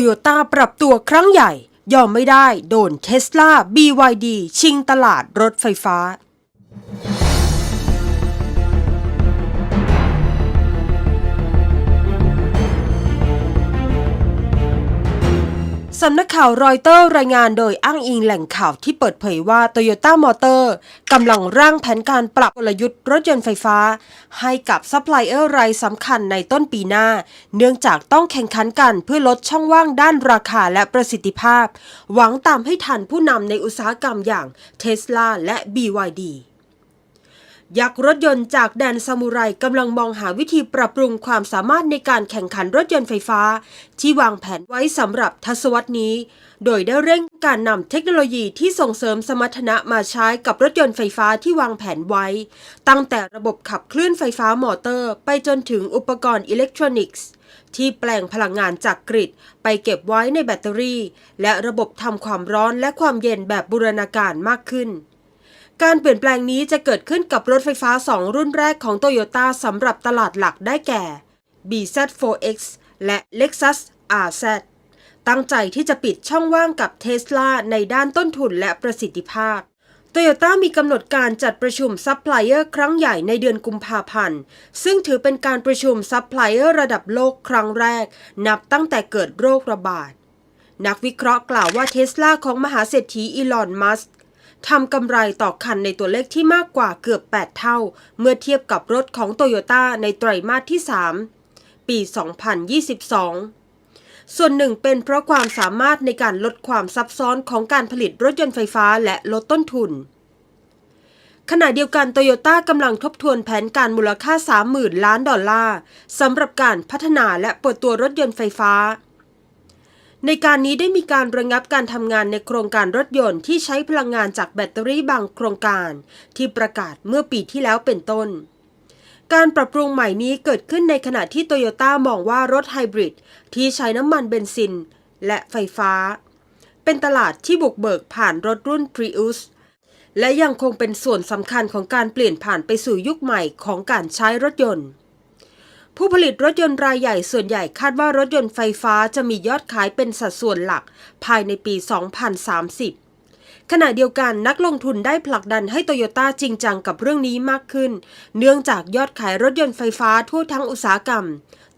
โยต้าปรับตัวครั้งใหญ่ ยอมไม่ได้โดนเทสลา BYD ชิงตลาดรถไฟฟ้า สำนักข่าวรอยเตอร์รายงานโดยอ้างอิงแหล่งข่าวที่เปิดเผยว่า Toyota Motor กำลังร่างแผนการปรับกลยุทธ์รถยนต์ไฟฟ้า ให้กับซัพพลายเออร์รายสำคัญในต้นปีหน้า เนื่องจากต้องแข่งขันกันเพื่อลดช่องว่างด้านราคาและประสิทธิภาพ หวังตามให้ทันผู้นำในอุตสาหกรรมอย่าง Tesla และ BYD ยักษ์รถยนต์จากแดนซามูไรกำลังมองหาวิธีปรับปรุงความสามารถในการแข่งขันรถยนต์ไฟฟ้า ที่วางแผนไว้สำหรับทศวรรษนี้ โดยได้เร่งการนำเทคโนโลยีที่ส่งเสริมสมรรถนะมาใช้กับรถยนต์ไฟฟ้าที่วางแผนไว้ ตั้งแต่ระบบขับเคลื่อนไฟฟ้ามอเตอร์ ไปจนถึงอุปกรณ์อิเล็กทรอนิกส์ที่แปลงพลังงานจากกริด ไปเก็บไว้ในแบตเตอรี่ และระบบทำความร้อนและความเย็นแบบบูรณาการมากขึ้น การเปลี่ยนแปลงนี้จะเกิดขึ้นกับรถไฟฟ้า 2 รุ่นแรกของ Toyota สำหรับตลาดหลักได้แก่ BZ4X และ Lexus RZ ตั้งใจที่จะปิดช่องว่างกับ Tesla ในด้านต้นทุนและประสิทธิภาพ Toyota มีกำหนดการจัดประชุมซัพพลายเออร์ครั้งใหญ่ในเดือนกุมภาพันธ์ ซึ่งถือเป็นการประชุมซัพพลายเออร์ระดับโลกครั้งแรก นับตั้งแต่เกิดโรคระบาด นักวิเคราะห์กล่าวว่าเทสลาของมหาเศรษฐีอีลอน มัสก์ ทำกำไรต่อคันในตัวเลขที่มากกว่าเกือบ 8 เท่า เมื่อเทียบกับรถของโตโยต้าในไตรมาสที่ 3 ปี 2022 ส่วนหนึ่งเป็นเพราะความสามารถในการลดความซับซ้อนของการผลิตรถยนต์ไฟฟ้าและลดต้นทุน ขณะเดียวกันโตโยต้ากำลังทบทวนแผนการมูลค่า 30,000 ล้านดอลลาร์สำหรับการพัฒนาและเปิดตัวรถยนต์ไฟฟ้า ในการนี้ได้มีการระงับการทำงานในโครงการรถยนต์ที่ใช้พลังงานจากแบตเตอรี่บางโครงการ ที่ประกาศเมื่อปีที่แล้วเป็นต้น การปรับปรุงใหม่นี้เกิดขึ้นในขณะที่โตโยต้ามองว่ารถไฮบริดที่ใช้น้ำมันเบนซิน และไฟฟ้า เป็นตลาดที่บุกเบิกผ่านรถรุ่น Prius และยังคงเป็นส่วนสำคัญของการเปลี่ยนผ่านไปสู่ยุคใหม่ของการใช้รถยนต์ ผู้ผลิตรถยนต์รายใหญ่ส่วนใหญ่คาดว่ารถยนต์ไฟฟ้าจะมียอดขายเป็นสัดส่วนหลักภายในปี 2030 ขณะเดียวกันนักลงทุนได้ผลักดันให้โตโยต้าจริงจังกับเรื่องนี้มากขึ้น เนื่องจากยอดขายรถยนต์ไฟฟ้าทั่วทั้งอุตสาหกรรม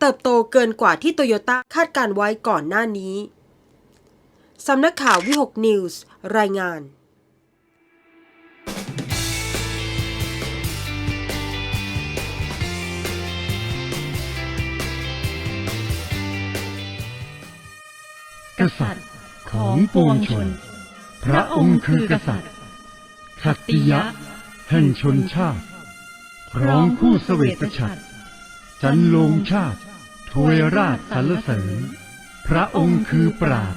เติบโตเกินกว่าที่โตโยต้าคาดการไว้ก่อนหน้านี้ สำนักข่าววิหกนิวส์รายงาน กษัตริย์ของปวงชน พระองค์คือกษัตริย์ขัตติยะ แห่งชนชาติร้องคู่เสวตฉัตรจันลงชาติถวยราชสรรเสริญ พระองค์คือปราด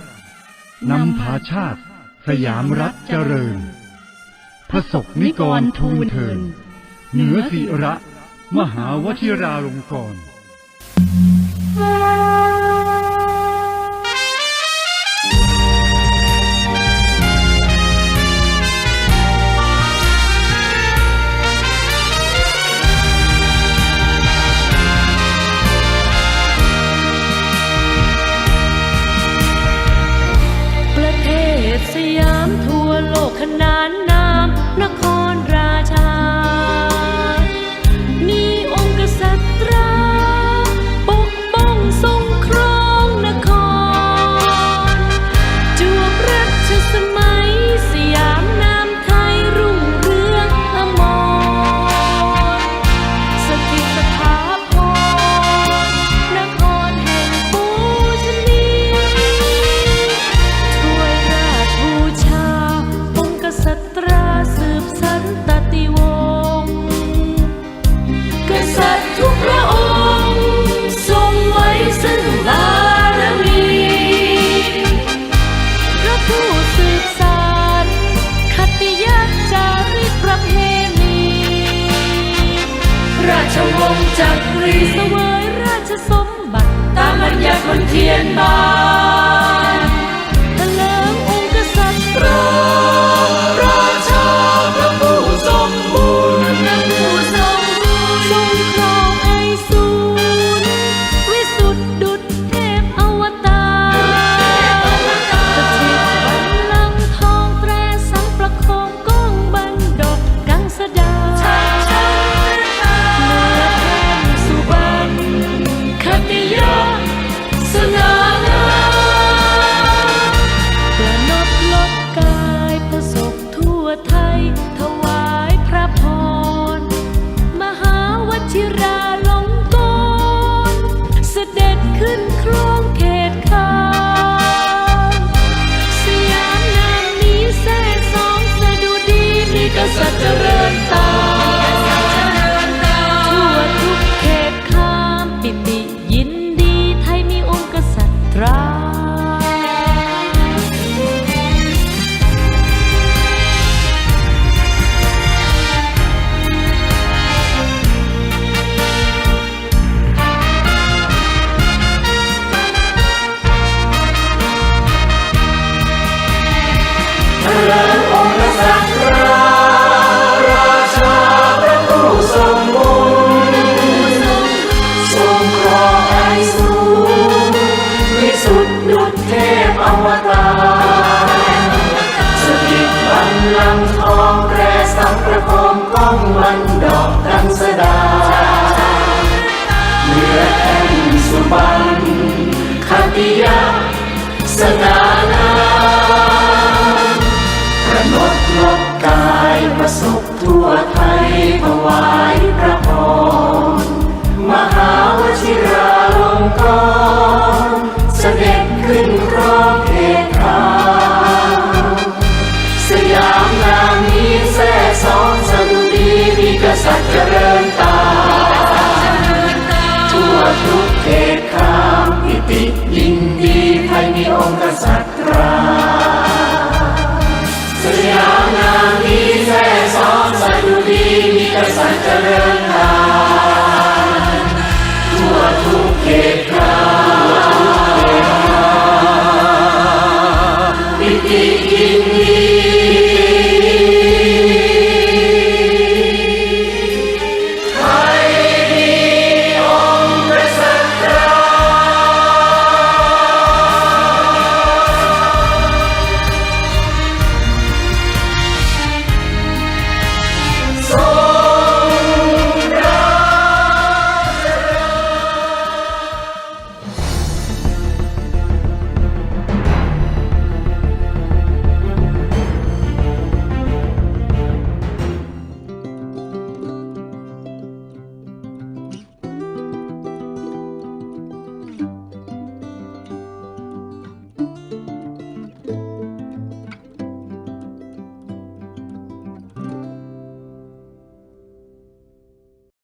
นำพาชาติ สยามรัฐเจริญ พระศกนิกรทูลเทิน เหนือศิระ มหาวชิราลงกรณ์ ราชวงศ์จักรี เสวยราชสมบัติ ตามบัญญัตินเทียนบาน สง่างามประนดลบกายประสบทั่วไทยถวายพระพรมหาวชิราลงกรณ์เสด็จขึ้นครองเขตขาสยามนามนี้แท้สองสดุดีมีกษัตริย์เจริญตา ทั่วทุกเขตขามพิติยินดี มีองค์กษัตริย์สยามนามนี้แท้สองสดุดีมีกษัตริย์เจริญกานทั่วทุกเขตขามพิติยินดี